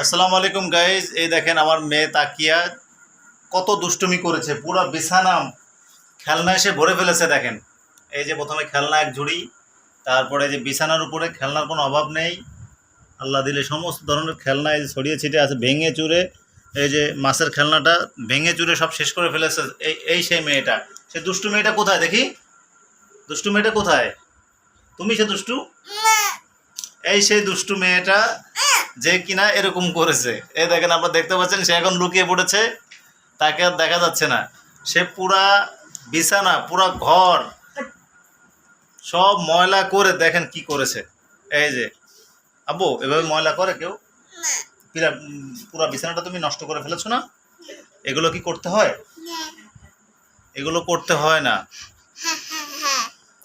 আসসালামু আলাইকুম গাইজ এই দেখেন আমার মেয়ে তাকিয়া কত দুষ্টুমি করেছে পুরো বিছানা খেলনা এসে ভরে ফেলেছে দেখেন। এই যে প্রথমে খেলনা এক ঝুড়ি তারপরে যে বিছানার উপরে খেলনার কোনো অভাব নেই। আল্লাহ দিলে সমস্ত ধরনের খেলনা এই যে ছড়িয়ে ছিটে আছে ভেঙে চুরে এই যে মাছের খেলনাটা ভেঙে চুরে সব শেষ করে ফেলেছে এই এই সেই মেয়েটা। সে দুষ্টু মেয়েটা কোথায় দেখি? দুষ্টু মেয়েটা কোথায়? তুমি সে দুষ্টু? এই সেই দুষ্টু মেয়েটা যে কিনা এরকম করেছে। এই দেখেন আপনারা দেখতে পাচ্ছেন, সে এখন লুকিয়ে পড়েছে, তাকে আর দেখা যাচ্ছে না। সে পুরা বিছানা, পুরা ঘর, সব ময়লা করে দেখেন কি করেছে। এই যে, আব্বু, এভাবে ময়লা করে কেউ? পুরা বিছানাটা তুমি নষ্ট করে ফেলেছো না? এগুলো কি করতে হয়? এগুলো করতে হয় না।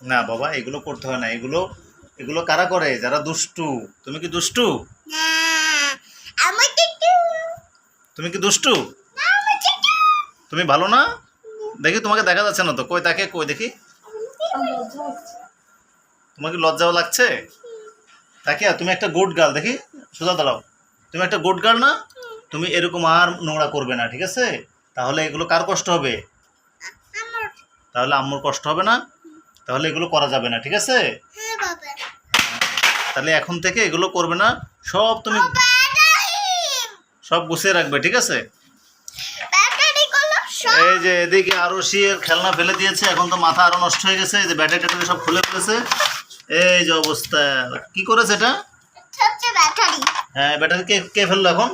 না বাবা, এগুলো করতে হয় না। এগুলো এগুলো কারা করে? যারা দুষ্টু। তুমি কি দুষ্টু? তুমি কি দুষ্টু? তুমি ভালো না? দেখি তোমাকে দেখা যাচ্ছে না তো। কই তাকে? কই দেখি। তোমার কি লজ্জাও লাগছে? তাকে তুমি একটা গুড গার্ল দেখি। সোজা দাঁড়াও। তুমি একটা গুড গার্ল না? তুমি এরকম আর নোংরা করবে না ঠিক আছে? তাহলে এগুলো কার কষ্ট হবে? তাহলে আম্মুর কষ্ট হবে না? তাহলে এগুলো করা যাবে না ঠিক আছে? তাহলে এখন থেকে এগুলো করবে না। সব তুমি সব গুছিয়ে রাখবে ঠিক আছে? এই যে এদিকে আরও শিয়ের খেলনা ফেলে দিয়েছে এখন তো মাথা আরও নষ্ট হয়ে গেছে এই যে ব্যাটারি ট্যাটারি সব খুলে ফেলেছে। এই যে অবস্থা। কি করেছে এটা? ব্যাটারি। হ্যাঁ ব্যাটারি কে কে ফেলল এখন?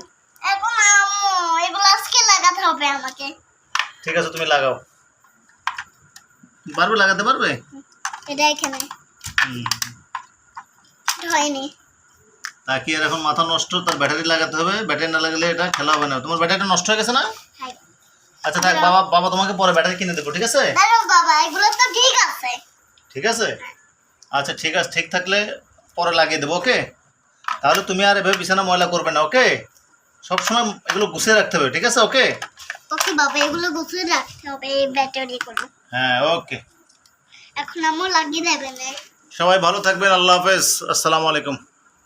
ঠিক আছে তুমি লাগাও। পারবে লাগাতে পারবে? এটা এখানে। হয়নি। তা কি এর এখন মাথা নষ্ট তার ব্যাটারি লাগাতে হবে ব্যাটারি না লাগালে এটা খেলা হবে না। তোমার ব্যাটারিটা নষ্ট হয়ে গেছে না? আচ্ছা থাক বাবা বাবা তোমাকে পরে ব্যাটারি কিনে দেবো ঠিক আছে? বাবা এগুলো তো ঠিক আছে। ঠিক আছে? আচ্ছা ঠিক আছে ঠিক থাকলে পরে লাগিয়ে দেবো ওকে? তাহলে তুমি আর এভাবে বিছানা ময়লা করবে না ওকে? সবসময় এগুলো গুছিয়ে রাখতে হবে ঠিক আছে ওকে? ওকে বাবা এগুলো গুছিয়ে রাখতে হবে এই ব্যাটারি গুলো। হ্যাঁ ওকে। এখন লাগিয়ে দেবে না। সবাই ভালো থাকবেন আল্লাহ হাফেজ। আসসালামু আলাইকুম।